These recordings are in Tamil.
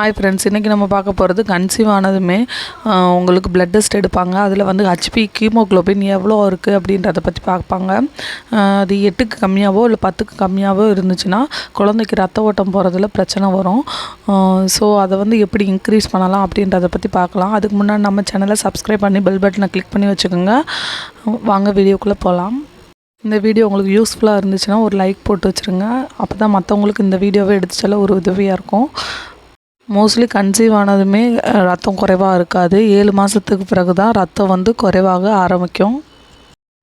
ஹாய் ஃப்ரெண்ட்ஸ் இன்றைக்கி நம்ம பார்க்க போகிறது கன்சீவ் ஆனதுமே உங்களுக்கு பிளட் டெஸ்ட் எடுப்பாங்க. அதில் வந்து ஹச்பி கீமோக்ளோபின் எவ்வளோ இருக்குது அப்படின்றத பற்றி பார்ப்பாங்க. அது எட்டுக்கு கம்மியாகவோ இல்லை பத்துக்கு கம்மியாகவோ இருந்துச்சுன்னா குழந்தைக்கு ரத்த ஓட்டம் போகிறதுல பிரச்சனை வரும். ஸோ அதை வந்து எப்படி இன்க்ரீஸ் பண்ணலாம் அப்படின்றத பற்றி பார்க்கலாம். அதுக்கு முன்னாடி நம்ம சேனலை சப்ஸ்கிரைப் பண்ணி பெல் பட்டனை கிளிக் பண்ணி வச்சுக்கோங்க. வாங்க வீடியோக்குள்ளே போகலாம் இந்த வீடியோ உங்களுக்கு யூஸ்ஃபுல்லாக இருந்துச்சுன்னா ஒரு லைக் போட்டு வச்சுருங்க. அப்போ தான் மற்றவங்களுக்கு இந்த வீடியோவை எடுத்து ஒரு உதவியாக இருக்கும். மோஸ்ட்லி கன்சீவ் ஆனதுமே ரத்தம் குறைவாக இருக்காது. ஏழு மாதத்துக்கு பிறகு தான் ரத்தம் வந்து குறைவாக ஆரம்பிக்கும்.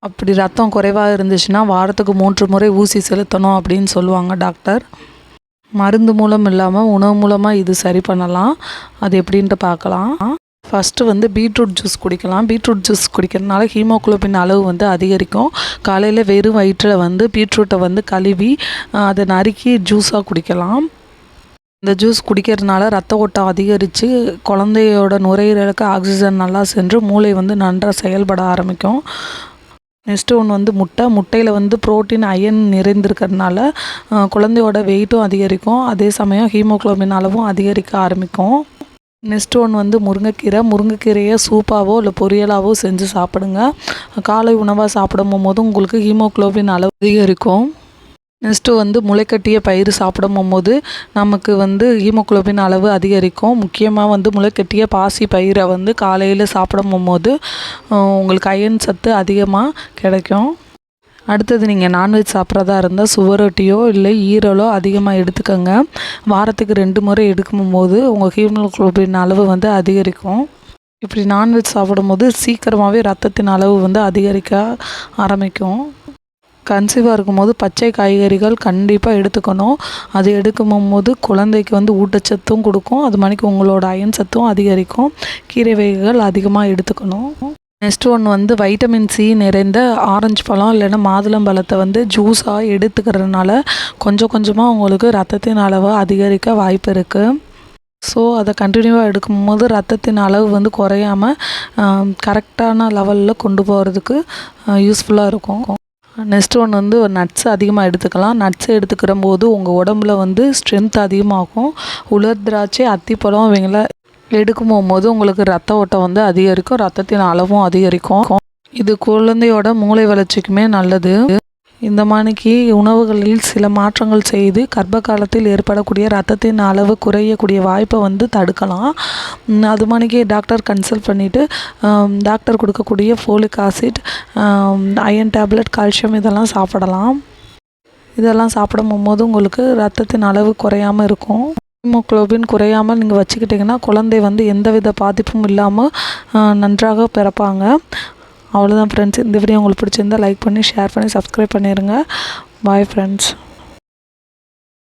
அப்படி ரத்தம் குறைவாக இருந்துச்சுன்னா வாரத்துக்கு மூன்று முறை ஊசி செலுத்தணும் அப்படின்னு சொல்லுவாங்க டாக்டர் மருந்து மூலம் இல்லாமல் உணவு மூலமாக இது சரி பண்ணலாம். அது எப்படின்ட்டு பார்க்கலாம். ஃபஸ்ட்டு வந்து பீட்ரூட் ஜூஸ் குடிக்கலாம். பீட்ரூட் ஜூஸ் குடிக்கிறதுனால ஹீமோகுளோபின் அளவு வந்து அதிகரிக்கும். காலையில் வெறும் வயிற்றில் வந்து பீட்ரூட்டை வந்து கழுவி அதை நறுக்கி ஜூஸாக குடிக்கலாம். இந்த ஜூஸ் குடிக்கிறதுனால ரத்த ஓட்டம் அதிகரித்து குழந்தையோட நுரையீரலுக்கு ஆக்சிஜன் நல்லா சென்று மூளை வந்து நன்றாக செயல்பட ஆரம்பிக்கும். நெக்ஸ்ட்டு ஒன்று வந்து முட்டை. முட்டையில் வந்து புரோட்டீன் அயன் நிறைந்திருக்கிறதுனால குழந்தையோட வெயிட்டும் அதிகரிக்கும். அதே சமயம் ஹீமோகுளோபின் அளவும் அதிகரிக்க ஆரம்பிக்கும். நெக்ஸ்ட் ஒன் வந்து முருங்கைக்கீரை. முருங்கைக்கீரையை சூப்பாவோ இல்லை பொரியலாவோ செஞ்சு சாப்பிடுங்க. காலை உணவாக சாப்பிடும் போது உங்களுக்கு ஹீமோகுளோபின் அளவு அதிகரிக்கும். நெக்ஸ்ட்டு வந்து முளைக்கட்டிய பயிர் சாப்பிடும் போது நமக்கு வந்து ஹீமோகுளோபின் அளவு அதிகரிக்கும். முக்கியமாக வந்து முளைக்கட்டிய பாசி பயிரை வந்து காலையில் சாப்பிடும் போது உங்களுக்கு அயன் சத்து அதிகமாக கிடைக்கும். அடுத்தது நீங்கள் நான்வெஜ் சாப்பிட்றதா இருந்தால் சுவரொட்டியோ இல்லை ஈரலோ அதிகமாக எடுத்துக்கோங்க. வாரத்துக்கு ரெண்டு முறை எடுக்கும்போது உங்கள் ஹீமோகுளோபின் அளவு வந்து அதிகரிக்கும். இப்படி நான்வெஜ் சாப்பிடும்போது சீக்கிரமாகவே ரத்தத்தின் அளவு வந்து அதிகரிக்க ஆரம்பிக்கும். கன்சீவாக இருக்கும்போது பச்சை காய்கறிகள் கண்டிப்பாக எடுத்துக்கணும். அது எடுக்கும் போது குழந்தைக்கு வந்து ஊட்டச்சத்தும் கொடுக்கும். அது மணிக்கு உங்களோட அயன் சத்தும் அதிகரிக்கும். கீரை வகைகள் அதிகமாக எடுத்துக்கணும். நெக்ஸ்ட் ஒன் வந்து வைட்டமின் சி நிறைந்த ஆரஞ்சு பழம் இல்லைன்னா மாதுளம் பழத்தை வந்து ஜூஸாக எடுத்துக்கிறதுனால கொஞ்சம் கொஞ்சமாக உங்களுக்கு ரத்தத்தின் அளவு அதிகரிக்க வாய்ப்பு இருக்குது ஸோ அதை கண்டினியூவாக எடுக்கும்போது ரத்தத்தின் அளவு வந்து குறையாமல் கரெக்டான லெவலில் கொண்டு போகிறதுக்கு யூஸ்ஃபுல்லாக இருக்கும். நெக்ஸ்ட் ஒன்று வந்து நட்ஸ் அதிகமாக எடுத்துக்கலாம். நட்ஸ் எடுத்துக்கிற போது உங்கள் உடம்புல வந்து ஸ்ட்ரென்த் அதிகமாகும். உலர் திராட்சை அத்திப்பழம் இவங்கள எடுக்கும் போது உங்களுக்கு ரத்த ஓட்டம் வந்து அதிகரிக்கும். ரத்தத்தின் அளவும் அதிகரிக்கும். இது குழந்தையோட மூளை வளர்ச்சிக்குமே நல்லது. இந்த மாணிக்கு உணவுகளில் சில மாற்றங்கள் செய்து கர்ப்ப காலத்தில் ஏற்படக்கூடிய ரத்தத்தின் அளவு குறையக்கூடிய வாய்ப்பை வந்து தடுக்கலாம். அது மாணிக்கு டாக்டர் கன்சல்ட் பண்ணிவிட்டு டாக்டர் கொடுக்கக்கூடிய folic acid iron tablet calcium இதெல்லாம் சாப்பிடலாம். இதெல்லாம் சாப்பிடும் போது உங்களுக்கு ரத்தத்தின் அளவு குறையாமல் இருக்கும். ஹீமோக்ளோபின் குறையாமல் நீங்கள் வச்சுக்கிட்டிங்கன்னா குழந்தை வந்து எந்தவித பாதிப்பும் இல்லாமல் நன்றாக பிறப்பாங்க. அவ்வளோதான் ஃப்ரெண்ட்ஸ் இந்த வீடியோ உங்களுக்கு பிடிச்சிருந்தா லைக் பண்ணி ஷேர் பண்ணி சப்ஸ்கிரைப் பண்ணிடுங்க பாய் ஃப்ரெண்ட்ஸ்